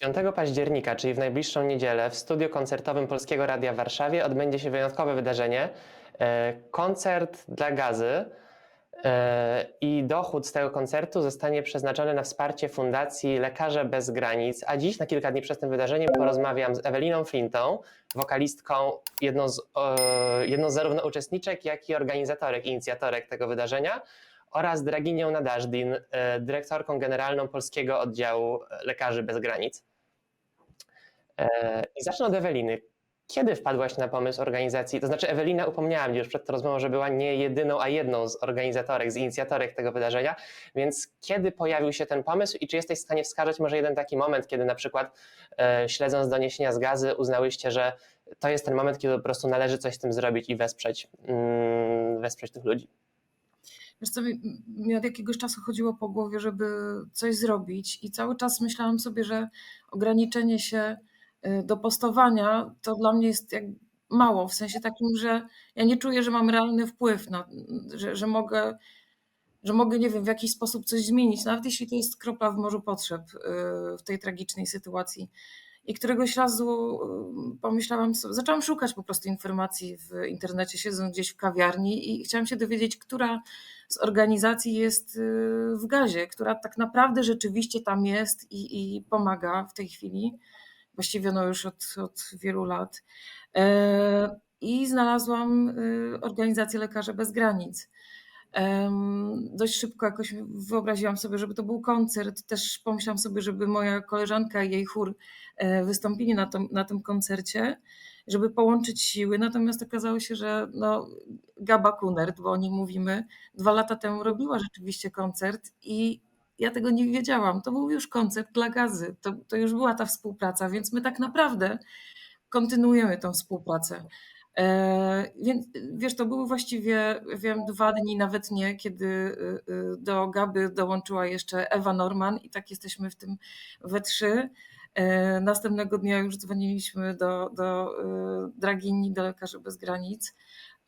5 października, czyli w najbliższą niedzielę, w studiu koncertowym Polskiego Radia w Warszawie odbędzie się wyjątkowe wydarzenie. e, Koncert dla gazy. e, I dochód z tego koncertu zostanie przeznaczony na wsparcie Fundacji Lekarze Bez Granic. A dziś, na kilka dni przed tym wydarzeniem, porozmawiam z Eweliną Flintą, wokalistką, jedną z, jedną z zarówno uczestniczek, jak i organizatorek, inicjatorek tego wydarzenia oraz Draginią Nadażdin, e, dyrektorką generalną Polskiego Oddziału Lekarzy Bez Granic. E, I zacznę od Eweliny. Kiedy wpadłaś na pomysł organizacji? To znaczy, Ewelina upomniała mnie już przed tą rozmową, że była nie jedyną, a jedną z organizatorek, z inicjatorek tego wydarzenia. Więc kiedy pojawił się ten pomysł i czy jesteś w stanie wskazać może jeden taki moment, kiedy na przykład e, śledząc doniesienia z gazy, uznałyście, że to jest ten moment, kiedy po prostu należy coś z tym zrobić i wesprzeć, mm, wesprzeć tych ludzi? Wiesz co, mi, od jakiegoś czasu chodziło po głowie, żeby coś zrobić i cały czas myślałam sobie, że ograniczenie się do postowania to dla mnie jest jak mało, w sensie takim, że ja nie czuję, że mam realny wpływ na, że, że mogę że mogę, nie wiem, w jakiś sposób coś zmienić, nawet jeśli to jest kropla w morzu potrzeb y, w tej tragicznej sytuacji. I któregoś razu y, pomyślałam sobie, zaczęłam szukać po prostu informacji w internecie, siedząc gdzieś w kawiarni i chciałam się dowiedzieć, która z organizacji jest y, w gazie, która tak naprawdę rzeczywiście tam jest i, i pomaga w tej chwili, właściwie no już od, od wielu lat. E, I znalazłam y, organizację Lekarze Bez Granic. Dość szybko jakoś wyobraziłam sobie, żeby to był koncert. Też pomyślałam sobie, żeby moja koleżanka i jej chór e, wystąpili na, tym- na tym koncercie, żeby połączyć siły. Natomiast okazało się, że no, Gaba Kunert, bo o niej mówimy, dwa lata temu robiła rzeczywiście koncert i ja tego nie wiedziałam. To był już koncert dla gazy. To, to już była ta współpraca, więc my tak naprawdę kontynuujemy tą współpracę. E, Więc wiesz, to były właściwie, wiem, dwa dni, nawet nie, kiedy y, y, do Gaby dołączyła jeszcze Ewa Norman i tak jesteśmy w tym we trzy. E, Następnego dnia już dzwoniliśmy do, do y, Dragini, do Lekarzy Bez Granic.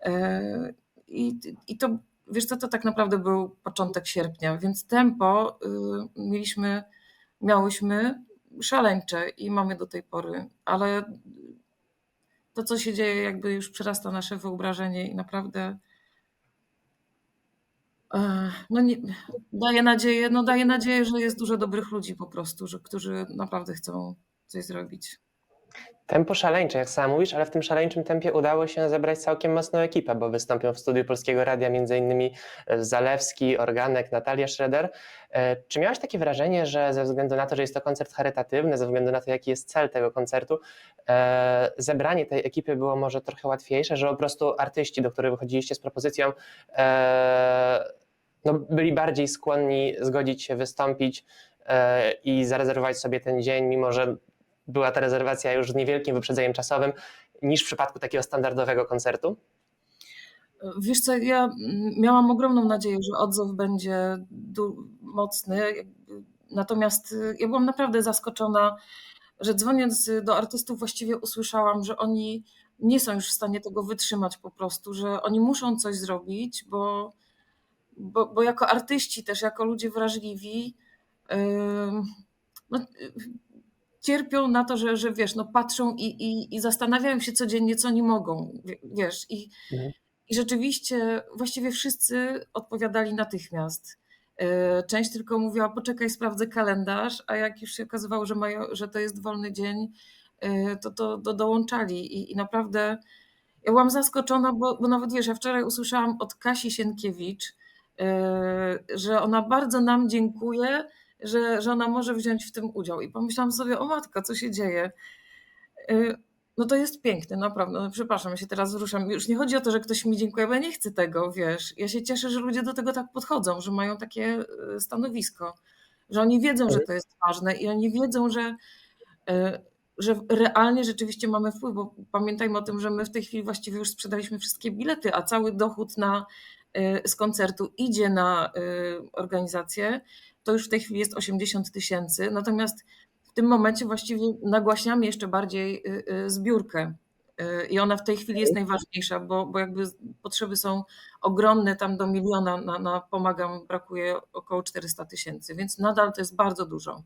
E, I, I to, wiesz co, to tak naprawdę był początek sierpnia, więc tempo y, mieliśmy, miałyśmy szaleńcze i mamy do tej pory, ale to, co się dzieje, jakby już przerasta nasze wyobrażenie i naprawdę e, no nie, daje nadzieję, no daje nadzieję, że jest dużo dobrych ludzi po prostu, że, którzy naprawdę chcą coś zrobić. Tempo szaleńcze, jak sama mówisz, ale w tym szaleńczym tempie udało się zebrać całkiem mocną ekipę, bo wystąpią w studiu Polskiego Radia m.in. Zalewski, Organek, Natalia Schroeder. E, Czy miałaś takie wrażenie, że ze względu na to, że jest to koncert charytatywny, ze względu na to, jaki jest cel tego koncertu, e, zebranie tej ekipy było może trochę łatwiejsze, że po prostu artyści, do których wychodziliście z propozycją, e, no, byli bardziej skłonni zgodzić się wystąpić e, i zarezerwować sobie ten dzień, mimo że była ta rezerwacja już z niewielkim wyprzedzeniem czasowym, niż w przypadku takiego standardowego koncertu? Wiesz co, ja miałam ogromną nadzieję, że odzew będzie mocny, natomiast y, ja byłam naprawdę zaskoczona, że dzwoniąc do artystów właściwie usłyszałam, że oni nie są już w stanie tego wytrzymać po prostu, że oni muszą coś zrobić, bo, bo, bo jako artyści też, jako ludzie wrażliwi, ym, no, y, cierpią na to, że, że wiesz, no patrzą i, i, i zastanawiają się codziennie, co oni mogą, wie- wiesz, i, Mhm. i rzeczywiście właściwie wszyscy odpowiadali natychmiast. E, Część tylko mówiła, poczekaj, sprawdzę kalendarz, a jak już się okazywało, że, mają, że to jest wolny dzień, e, to, to, to dołączali. I, I naprawdę ja byłam zaskoczona, bo, bo nawet wiesz, ja wczoraj usłyszałam od Kasi Sienkiewicz, e, że ona bardzo nam dziękuje, że, że ona może wziąć w tym udział. I pomyślałam sobie, o matka, co się dzieje? E, No to jest piękne, naprawdę. No, przepraszam, ja się teraz wzruszam. Już nie chodzi o to, że ktoś mi dziękuje, bo ja nie chcę tego, wiesz. Ja się cieszę, że ludzie do tego tak podchodzą, że mają takie e, stanowisko, że oni wiedzą, że to jest ważne i oni wiedzą, że, e, że realnie rzeczywiście mamy wpływ, bo pamiętajmy o tym, że my w tej chwili właściwie już sprzedaliśmy wszystkie bilety, a cały dochód na, z koncertu idzie na e, organizację. To już w tej chwili jest 80 tysięcy. Natomiast w tym momencie właściwie nagłaśniamy jeszcze bardziej y, y, zbiórkę. Y, I ona w tej chwili jest najważniejsza, bo, bo jakby potrzeby są ogromne, tam do miliona na, na pomagam brakuje około 400 tysięcy, więc nadal to jest bardzo dużo.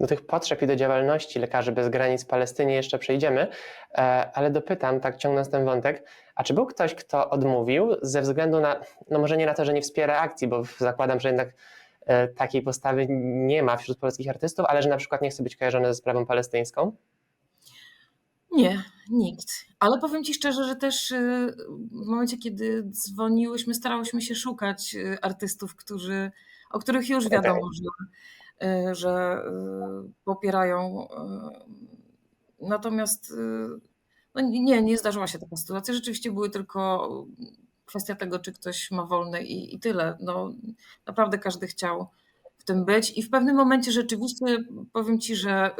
Do tych potrzeb i do działalności Lekarzy Bez Granic w Palestynie jeszcze przejdziemy, e, ale dopytam, tak ciągnąc ten wątek, a czy był ktoś, kto odmówił ze względu na, no może nie na to, że nie wspiera akcji, bo zakładam, że jednak e, takiej postawy nie ma wśród polskich artystów, ale że na przykład nie chce być kojarzony ze sprawą palestyńską? Nie, nikt. Ale powiem Ci szczerze, że też y, w momencie, kiedy dzwoniłyśmy, starałyśmy się szukać y, artystów, którzy, o których już wiadomo, że, y, że y, popierają. y, Natomiast no nie, nie zdarzyła się taka sytuacja. Rzeczywiście były tylko kwestia tego, czy ktoś ma wolne i, i tyle. No, naprawdę każdy chciał w tym być. I w pewnym momencie rzeczywiście powiem Ci, że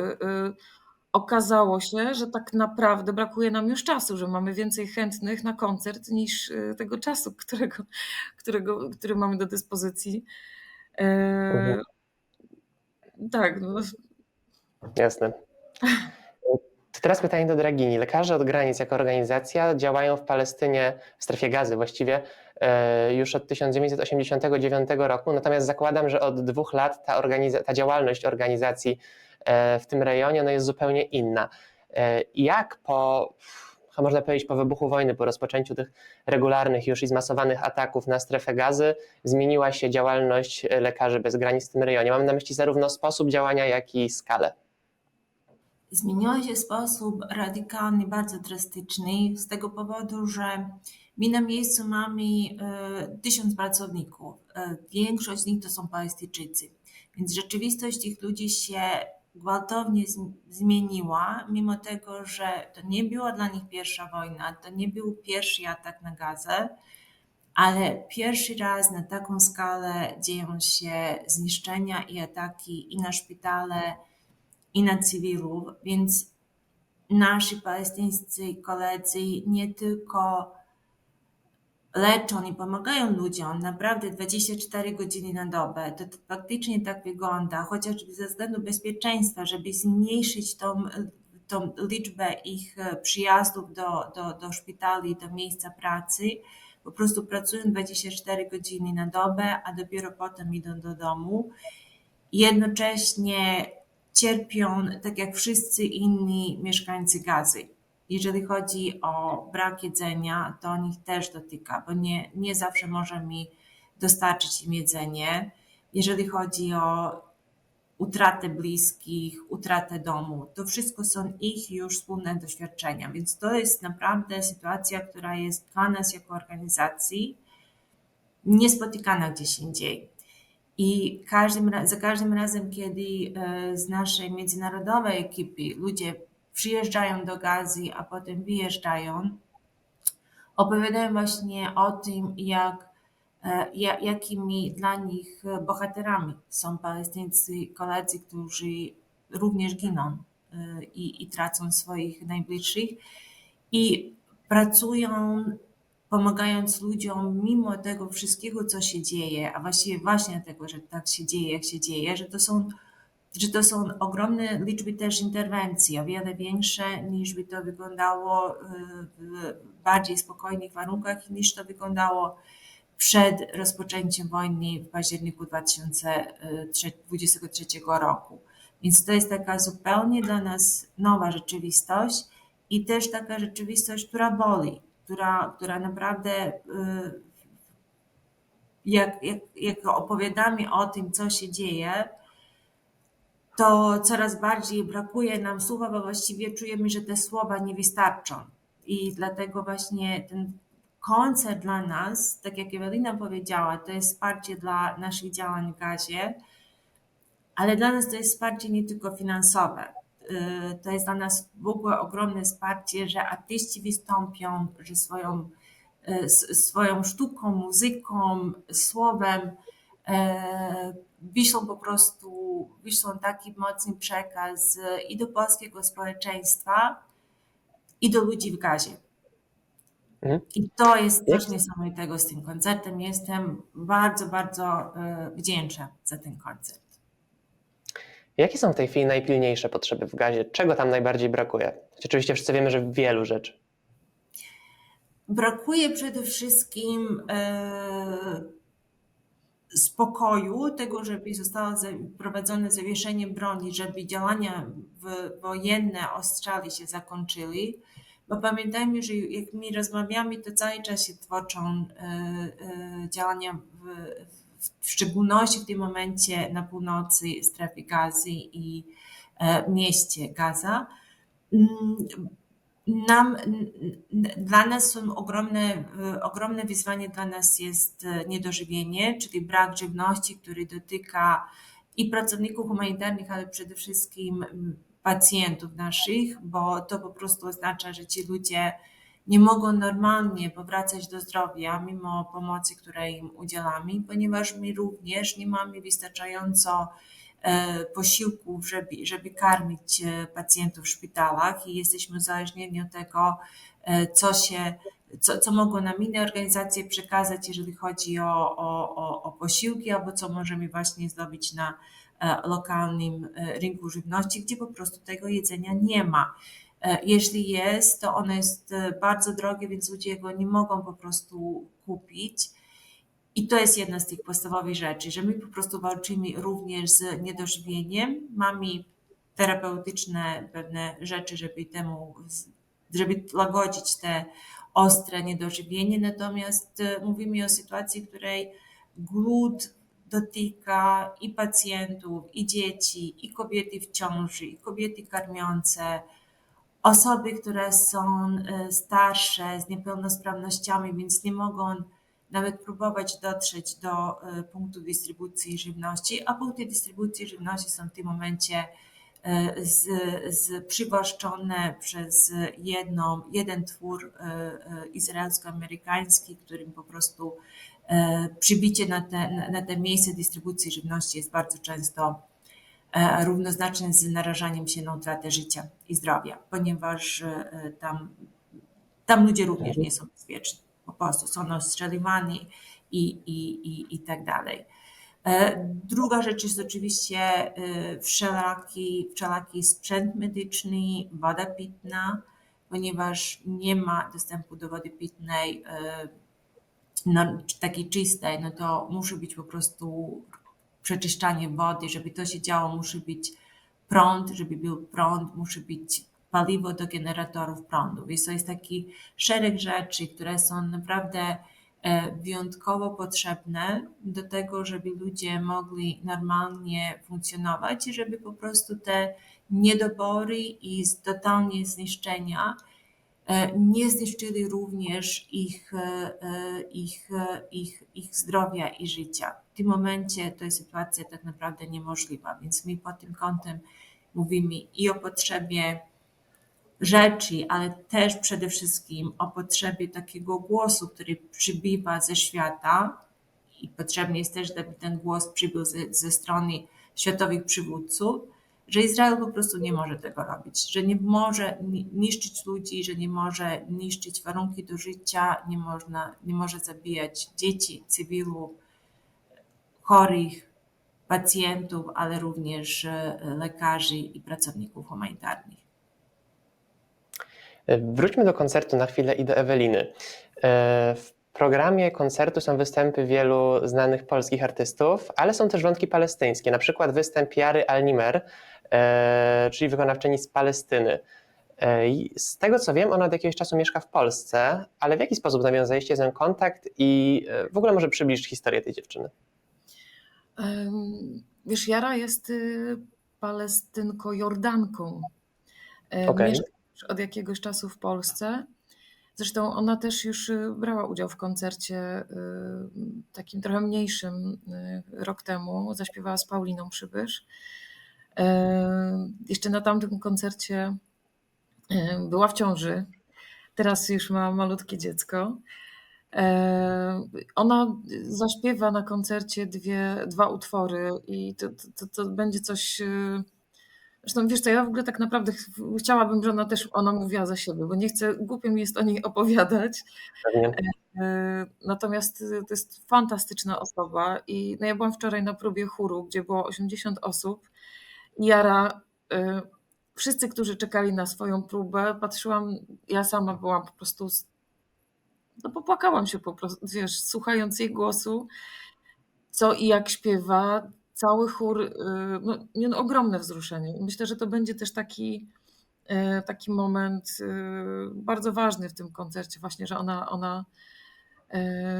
okazało się, że tak naprawdę brakuje nam już czasu, że mamy więcej chętnych na koncert niż tego czasu, którego, którego, który mamy do dyspozycji. Tak, no, Jasne. To teraz pytanie do Dragini. Lekarze od granic jako organizacja działają w Palestynie, w strefie gazy właściwie, e, już od 1989 roku, natomiast zakładam, że od dwóch lat ta, organiza- ta działalność organizacji e, w tym rejonie no, jest zupełnie inna. E, Jak po, można powiedzieć, po wybuchu wojny, po rozpoczęciu tych regularnych już i zmasowanych ataków na strefę gazy, zmieniła się działalność Lekarzy Bez Granic w tym rejonie? Mam na myśli zarówno sposób działania, jak i skalę. Zmieniło się sposób radykalny, bardzo drastyczny, z tego powodu, że my na miejscu mamy e, tysiąc pracowników. E, Większość z nich to są Palestyńczycy. Więc rzeczywistość tych ludzi się gwałtownie zm- zmieniła, mimo tego, że to nie była dla nich pierwsza wojna, to nie był pierwszy atak na Gazę, ale pierwszy raz na taką skalę dzieją się zniszczenia i ataki i na szpitale, i na cywilów, więc nasi palestyńscy koledzy nie tylko leczą i pomagają ludziom naprawdę 24 godziny na dobę. To, to faktycznie tak wygląda, chociaż ze względu bezpieczeństwa, żeby zmniejszyć tą, tą liczbę ich e, przyjazdów do, do, do szpitali, do miejsca pracy. Po prostu pracują 24 godziny na dobę, a dopiero potem idą do domu. Jednocześnie cierpią, tak jak wszyscy inni mieszkańcy Gazy. Jeżeli chodzi o brak jedzenia, to on ich też dotyka, bo nie, nie zawsze możemy dostarczyć im jedzenie. Jeżeli chodzi o utratę bliskich, utratę domu, to wszystko są ich już wspólne doświadczenia. Więc to jest naprawdę sytuacja, która jest dla nas jako organizacji niespotykana gdzieś indziej. I każdym, za każdym razem, kiedy e, z naszej międzynarodowej ekipy ludzie przyjeżdżają do Gazy, a potem wyjeżdżają, opowiadają właśnie o tym, jak, e, ja- jakimi dla nich bohaterami są palestyńscy koledzy, którzy również giną e, i, i tracą swoich najbliższych. I pracują pomagając ludziom mimo tego wszystkiego, co się dzieje, a właściwie właśnie dlatego, że tak się dzieje, jak się dzieje, że to są, że to są ogromne liczby też interwencji, o wiele większe niż by to wyglądało y, w bardziej spokojnych warunkach niż to wyglądało przed rozpoczęciem wojny w październiku 2023 roku. Więc to jest taka zupełnie dla nas nowa rzeczywistość i też taka rzeczywistość, która boli, która, która naprawdę y, jak, jak, jak opowiadamy o tym, co się dzieje, to coraz bardziej brakuje nam słowa, bo właściwie czujemy, że te słowa nie wystarczą. I dlatego właśnie ten koncert dla nas, tak jak Ewelina powiedziała, to jest wsparcie dla naszych działań w gazie, ale dla nas to jest wsparcie nie tylko finansowe. Y, To jest dla nas w ogóle ogromne wsparcie, że artyści wystąpią, że swoją, y, swoją sztuką, muzyką, słowem wyślą po prostu, wyślą taki mocny przekaz i do polskiego społeczeństwa, i do ludzi w gazie. Mhm. I to jest coś niesamowitego z tym koncertem. Jestem bardzo, bardzo e, wdzięczna za ten koncert. Jakie są w tej chwili najpilniejsze potrzeby w gazie? Czego tam najbardziej brakuje? Oczywiście wszyscy wiemy, że wielu rzeczy. Brakuje przede wszystkim e, spokoju, tego, żeby zostało prowadzone zawieszenie broni, żeby działania wojenne Australii się zakończyły. Bo pamiętajmy, że jak my rozmawiamy, to cały czas się tworzą e, e, działania, w, w, szczególności w tym momencie na północy strefy gazy i e, mieście Gaza. Nam, dla nas są ogromne, e, ogromne wyzwanie dla nas jest e, niedożywienie, czyli brak żywności, który dotyka i pracowników humanitarnych, ale przede wszystkim pacjentów naszych, bo to po prostu oznacza, że ci ludzie nie mogą normalnie powracać do zdrowia mimo pomocy, której im udzielamy, ponieważ my również nie mamy wystarczająco posiłków, żeby, żeby karmić e, pacjentów w szpitalach i jesteśmy uzależnieni od tego, e, co się, co, co mogą nam inne organizacje przekazać, jeżeli chodzi o, o, o, o posiłki, albo co możemy właśnie zdobyć na e, lokalnym e, rynku żywności, gdzie po prostu tego jedzenia nie ma. E, Jeśli jest, to ono jest e, bardzo drogie, więc ludzie go nie mogą po prostu kupić. I to jest jedna z tych podstawowych rzeczy, że my po prostu walczymy również z niedożywieniem. Mamy terapeutyczne pewne rzeczy, żeby temu, żeby łagodzić te ostre niedożywienie, natomiast e, mówimy o sytuacji, w której głód dotyka i pacjentów, i dzieci, i kobiety w ciąży, i kobiety karmiące, osoby, które są e, starsze, z niepełnosprawnościami, więc nie mogą nawet próbować dotrzeć do e, punktu dystrybucji żywności, a punkty dystrybucji żywności są w tym momencie e, z, z przywłaszczone przez jedną, jeden twór e, izraelsko-amerykański, którym po prostu przybicie na te, na- te miejsce dystrybucji żywności jest bardzo często e, równoznaczne z narażaniem się na utratę życia i zdrowia, ponieważ tam, tam ludzie również nie są bezpieczni. Po prostu są ostrzeliwani i, i, i, i tak dalej. E, Druga rzecz jest oczywiście e, wszelaki, wszelaki sprzęt medyczny, woda pitna, ponieważ nie ma dostępu do wody pitnej e, no, takiej czystej, no to musi być po prostu przeczyszczanie wody, żeby to się działo, musi być prąd, żeby był prąd, musi być paliwo do generatorów prądu. Więc to jest taki szereg rzeczy, które są naprawdę e, wyjątkowo potrzebne do tego, żeby ludzie mogli normalnie funkcjonować i żeby po prostu te niedobory i totalnie zniszczenia e, nie zniszczyli również ich, e, ich, ich, ich zdrowia i życia. W tym momencie to jest sytuacja tak naprawdę niemożliwa, więc my pod tym kątem mówimy i o potrzebie rzeczy, ale też przede wszystkim o potrzebie takiego głosu, który przybywa ze świata i potrzebny jest też, żeby ten głos przybył ze, ze strony światowych przywódców, że Izrael po prostu nie może tego robić, że nie może ni- niszczyć ludzi, że nie może niszczyć warunki do życia, nie, można, nie może zabijać dzieci, cywilów, chorych, pacjentów, ale również e, lekarzy i pracowników humanitarnych. E, Wróćmy do koncertu na chwilę i do Eweliny. E, W programie koncertu są występy wielu znanych polskich artystów, ale są też wątki palestyńskie, na przykład występ Jary Al-Nimer, e, czyli wykonawczyni z Palestyny. Z tego co wiem, ona od jakiegoś czasu mieszka w Polsce, ale w jaki sposób nawiązaliście z nią kontakt i w ogóle może przybliżyć historię tej dziewczyny? Wiesz, Jara jest y, Palestynko-Jordanką. Okej. Mieszka już od jakiegoś czasu w Polsce. Zresztą ona też już y, brała udział w koncercie y, takim trochę mniejszym y, rok temu. Zaśpiewała z Pauliną Przybysz. E, Jeszcze na tamtym koncercie e, była w ciąży. Teraz już ma malutkie dziecko. E, Ona zaśpiewa na koncercie dwie, dwa utwory i to, to, to będzie coś. E, Zresztą wiesz co, ja w ogóle tak naprawdę ch- chciałabym, żeby ona też ona mówiła za siebie, bo nie chcę, głupio mi jest o niej opowiadać. Pewnie. E, Natomiast e, to jest fantastyczna osoba i no ja byłam wczoraj na próbie chóru, gdzie było 80 osób. Jara, e, wszyscy, którzy czekali na swoją próbę, patrzyłam, ja sama byłam po prostu, no popłakałam się po prostu, wiesz, słuchając jej głosu. co i jak śpiewa, cały chór, y, no, nie, no, ogromne wzruszenie. Myślę, że to będzie też taki, y, taki moment y, bardzo ważny w tym koncercie, właśnie, że ona, ona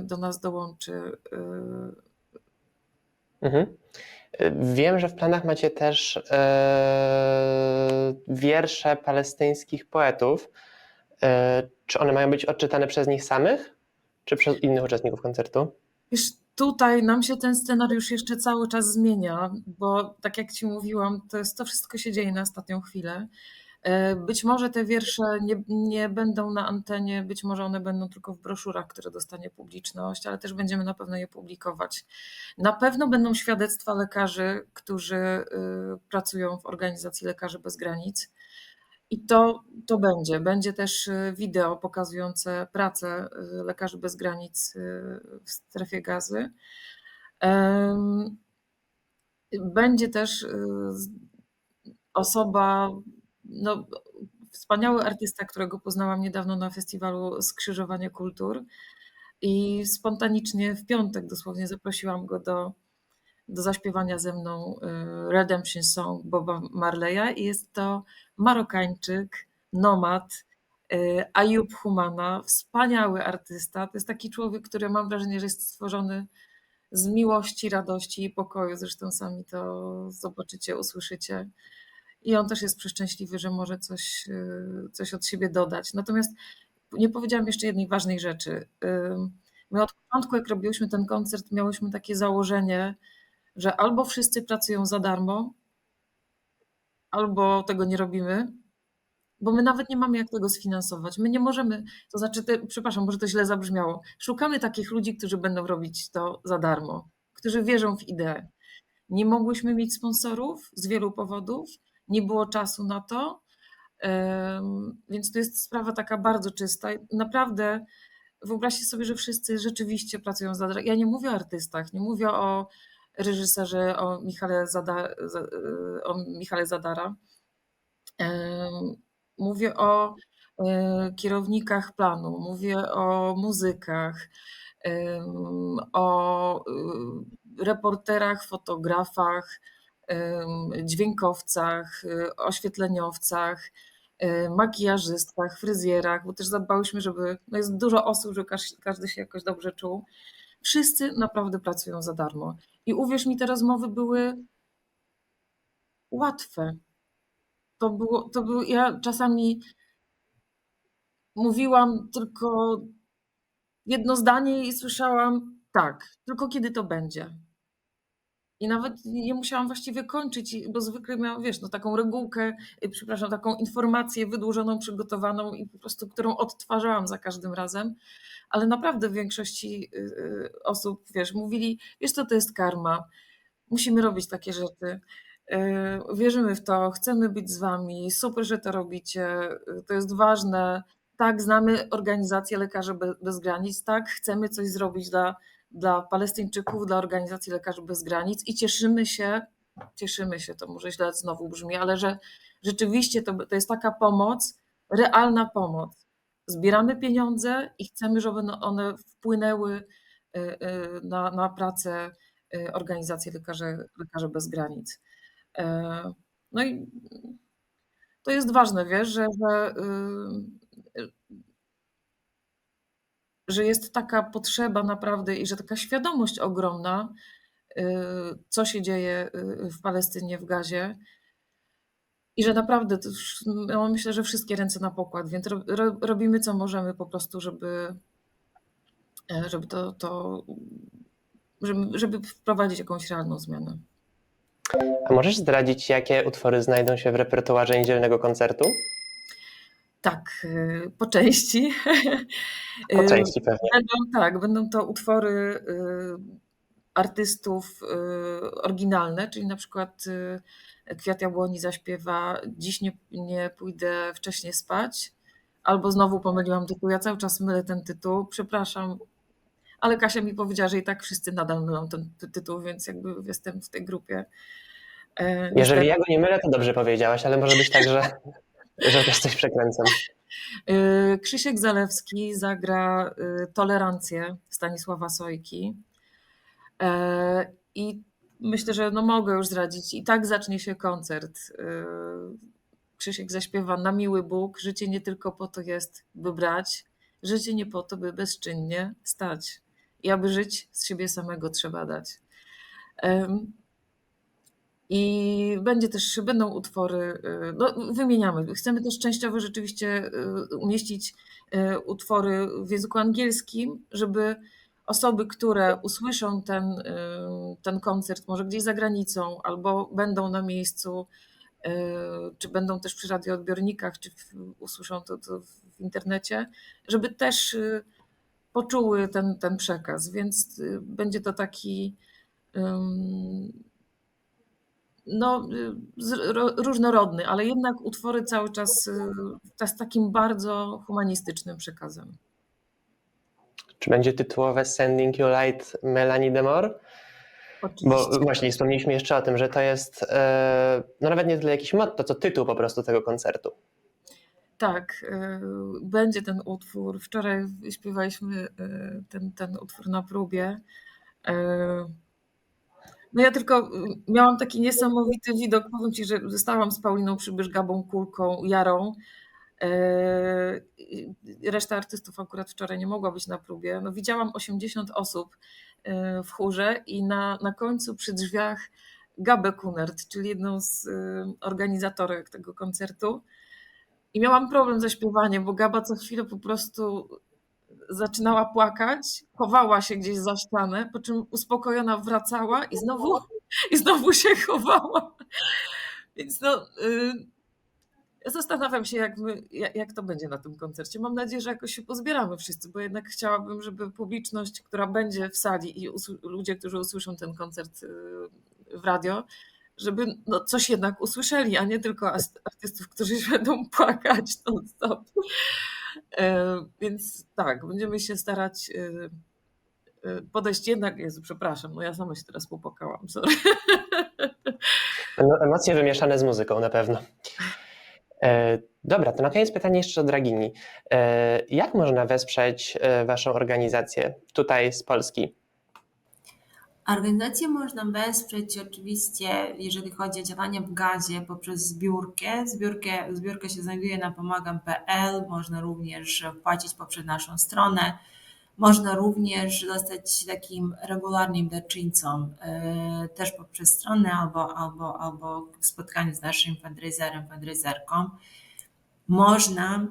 do nas dołączy. Mhm. Wiem, że w planach macie też wiersze palestyńskich poetów. Czy one mają być odczytane przez nich samych, czy przez innych uczestników koncertu? Wiesz, tutaj nam się ten scenariusz jeszcze cały czas zmienia, bo tak jak Ci mówiłam, to, jest, to wszystko się dzieje na ostatnią chwilę. E, Być może te wiersze nie, nie będą na antenie, być może one będą tylko w broszurach, które dostanie publiczność, ale też będziemy na pewno je publikować. Na pewno będą świadectwa lekarzy, którzy y, pracują w organizacji Lekarzy Bez Granic. I to, to będzie. Będzie też y, wideo pokazujące pracę y, Lekarzy Bez Granic y, w strefie gazy. Będzie też osoba, no, wspaniały artysta, którego poznałam niedawno na festiwalu Skrzyżowanie Kultur. I spontanicznie w piątek dosłownie zaprosiłam go do, do zaśpiewania ze mną y, Redemption Song Boba Marleya. I jest to Marokańczyk, nomad, y, Ayub Humana, wspaniały artysta. To jest taki człowiek, który mam wrażenie, że jest stworzony z miłości, radości i pokoju. Zresztą sami to zobaczycie, usłyszycie. I on też jest przeszczęśliwy, że może coś, y, coś od siebie dodać. Natomiast nie powiedziałam jeszcze jednej ważnej rzeczy. My od początku, jak robiłyśmy ten koncert, miałyśmy takie założenie, że albo wszyscy pracują za darmo, albo tego nie robimy, bo my nawet nie mamy jak tego sfinansować. My nie możemy, to znaczy, te, przepraszam, może to źle zabrzmiało. Szukamy takich ludzi, którzy będą robić to za darmo, którzy wierzą w ideę. Nie mogłyśmy mieć sponsorów z wielu powodów, nie było czasu na to, więc to jest sprawa taka bardzo czysta. Naprawdę wyobraźcie sobie, że wszyscy rzeczywiście pracują za darmo. Ja nie mówię o artystach, nie mówię o reżyserze, o Michale, Zada, Za- o Michale Zadara. Em, Mówię o e, kierownikach planu, mówię o muzykach, o reporterach, fotografach, dźwiękowcach, oświetleniowcach, makijażystkach, fryzjerach, bo też zadbałyśmy, żeby, no jest dużo osób, żeby każ- każdy się jakoś dobrze czuł. Wszyscy naprawdę pracują za darmo. I uwierz mi, te rozmowy były łatwe. To było, to było, ja czasami mówiłam tylko jedno zdanie i słyszałam tak, tylko kiedy to będzie. I nawet nie musiałam właściwie kończyć, bo zwykle miałam, wiesz, no taką regułkę, y, przepraszam, taką informację wydłużoną, przygotowaną i po prostu, którą odtwarzałam za każdym razem. Ale naprawdę w większości y, y, osób, wiesz, mówili, wiesz co, to jest karma, musimy robić takie rzeczy. Wierzymy w to, chcemy być z wami, super, że to robicie, to jest ważne. Tak, znamy organizację Lekarzy Be- Bez Granic, tak, chcemy coś zrobić dla, dla Palestyńczyków, dla organizacji Lekarzy Bez Granic i cieszymy się, cieszymy się, to może źle znowu brzmi, ale że rzeczywiście to, to jest taka pomoc, realna pomoc. Zbieramy pieniądze i chcemy, żeby no- one wpłynęły y, y, na, na pracę y, organizacji Lekarze, Lekarze Bez Granic. E, No i to jest ważne, wiesz, że, że, że jest taka potrzeba naprawdę i że taka świadomość ogromna, y, co się dzieje y, w Palestynie, w Gazie. I że naprawdę, no myślę, że wszystkie ręce na pokład, więc ro, ro, robimy co możemy po prostu, żeby, e, żeby to, to żeby, żeby wprowadzić jakąś realną zmianę. A możesz zdradzić, jakie utwory znajdą się w repertuarze niedzielnego koncertu? Tak, y, po części. Po Y, części pewnie. Będą, tak, będą to utwory y, artystów oryginalne, czyli na przykład Kwiat Jabłoni zaśpiewa Dziś nie, nie pójdę wcześniej spać, albo znowu pomyliłam tytuł, ja cały czas mylę ten tytuł, przepraszam, ale Kasia mi powiedziała, że i tak wszyscy nadal mylą ten ty- tytuł, więc jakby jestem w tej grupie. Jeżeli ja go nie mylę, to dobrze powiedziałaś, ale może być tak, że, że też coś przekręcam. Y, Krzysiek Zalewski zagra y, Tolerancję Stanisława Sojki. E, I myślę, że no mogę już zdradzić. I tak zacznie się koncert. Krzysiek zaśpiewa na miły Bóg. Życie nie tylko po to jest, by brać. Życie nie po to, by bezczynnie stać. I aby żyć, z siebie samego trzeba dać. I będzie też, będą utwory, y, no wymieniamy. Chcemy też częściowo rzeczywiście y, umieścić y, utwory w języku angielskim, żeby osoby, które usłyszą ten, ten koncert, może gdzieś za granicą, albo będą na miejscu, czy będą też przy radioodbiornikach, czy usłyszą to, to w internecie, żeby też poczuły ten, ten przekaz. Więc będzie to taki no, y, różnorodny, ale jednak utwory cały czas y, z takim bardzo humanistycznym przekazem. Czy będzie tytułowe Sending You Light Melanie Demore? Bo Oczywiście. właśnie wspomnieliśmy jeszcze o tym, że to jest e, no nawet nie tyle jakiś motto, co tytuł po prostu tego koncertu. Tak, y, będzie ten utwór. Wczoraj śpiewaliśmy y, ten, ten utwór na próbie. No ja tylko y, miałam taki niesamowity widok. Powiem Ci, że zostałam z Pauliną Przybysz, Gabą Kulką, Jarą. Y, i Reszta artystów akurat wczoraj nie mogła być na próbie. No widziałam 80 osób y, w chórze i na, na końcu przy drzwiach Gabę Kunert, czyli jedną z y, organizatorek tego koncertu. I miałam problem ze śpiewaniem, bo Gaba co chwilę po prostu zaczynała płakać, chowała się gdzieś za ścianę, po czym uspokojona wracała i znowu, i znowu się chowała. Więc no, y, zastanawiam się, jak, my, jak, to będzie na tym koncercie. Mam nadzieję, że jakoś się pozbieramy wszyscy, bo jednak chciałabym, żeby publiczność, która będzie w sali i ludzie, którzy usłyszą ten koncert y, w radio, żeby no, coś jednak usłyszeli, a nie tylko artystów, którzy będą płakać non-stop. E, Więc tak, będziemy się starać e, e, podejść jednak, Jezu, przepraszam, no ja sama się teraz popłakałam, sorry. Będą emocje wymieszane z muzyką na pewno. E, Dobra, to na koniec pytanie jeszcze o Dragini. E, Jak można wesprzeć Waszą organizację tutaj z Polski? Organizację można wesprzeć oczywiście, jeżeli chodzi o działania w gazie, poprzez zbiórkę. Zbiórkę, zbiórka się znajduje na pomagam.pl. Można również wpłacić poprzez naszą stronę. Można również zostać takim regularnym darczyńcą e, też poprzez stronę albo, albo, albo w spotkaniu z naszym fundraiserem, fundraiserką. Można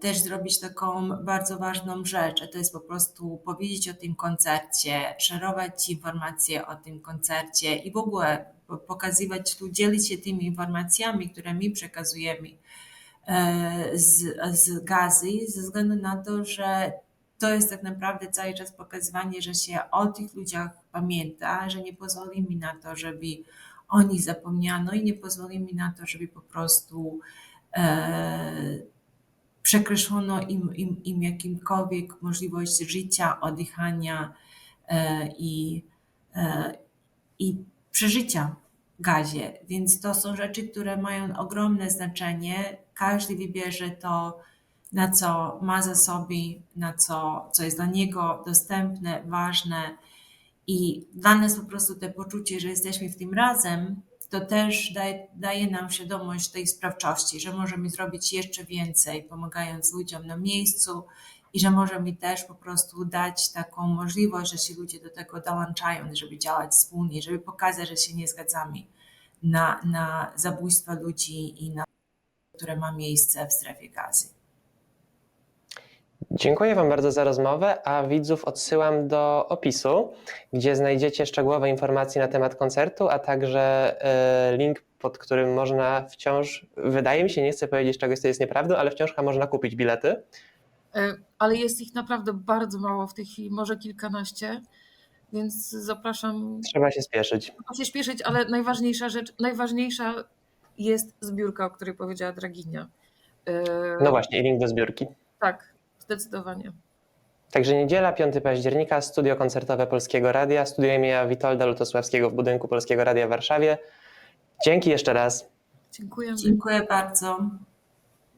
też zrobić taką bardzo ważną rzecz, a to jest po prostu powiedzieć o tym koncercie, szerować informacje o tym koncercie i w ogóle po- pokazywać, lu- dzielić się tymi informacjami, które my przekazujemy e, z, z gazy, ze względu na to, że to jest tak naprawdę cały czas pokazywanie, że się o tych ludziach pamięta, że nie pozwolimy na to, żeby o nich zapomniano i nie pozwolimy na to, żeby po prostu e, przekreślono im, im, im jakimkolwiek możliwość życia, oddychania e, i, e, i przeżycia gazie. Więc to są rzeczy, które mają ogromne znaczenie. Każdy wybierze to, na co ma zasoby, na co, co jest dla niego dostępne, ważne. I dla nas po prostu to poczucie, że jesteśmy w tym razem, to też daje, daje nam świadomość tej sprawczości, że możemy zrobić jeszcze więcej, pomagając ludziom na miejscu i że możemy też po prostu dać taką możliwość, że się ludzie do tego dołączają, żeby działać wspólnie, żeby pokazać, że się nie zgadzamy na, na zabójstwa ludzi i na które ma miejsce w strefie gazy. Dziękuję Wam bardzo za rozmowę, a widzów odsyłam do opisu, gdzie znajdziecie szczegółowe informacje na temat koncertu, a także e, link, pod którym można wciąż, wydaje mi się, nie chcę powiedzieć czegoś, co jest nieprawdą, ale wciąż można kupić bilety. E, Ale jest ich naprawdę bardzo mało w tej chwili, może kilkanaście, więc zapraszam Trzeba się spieszyć. Trzeba się śpieszyć, ale najważniejsza rzecz, najważniejsza jest zbiórka, o której powiedziała Draginia. E, No właśnie, link do zbiórki. Tak, zdecydowanie. Także niedziela, 5 października, studio koncertowe Polskiego Radia, studio imienia Witolda Lutosławskiego w budynku Polskiego Radia w Warszawie. Dzięki jeszcze raz. Dziękujemy. Dziękuję bardzo.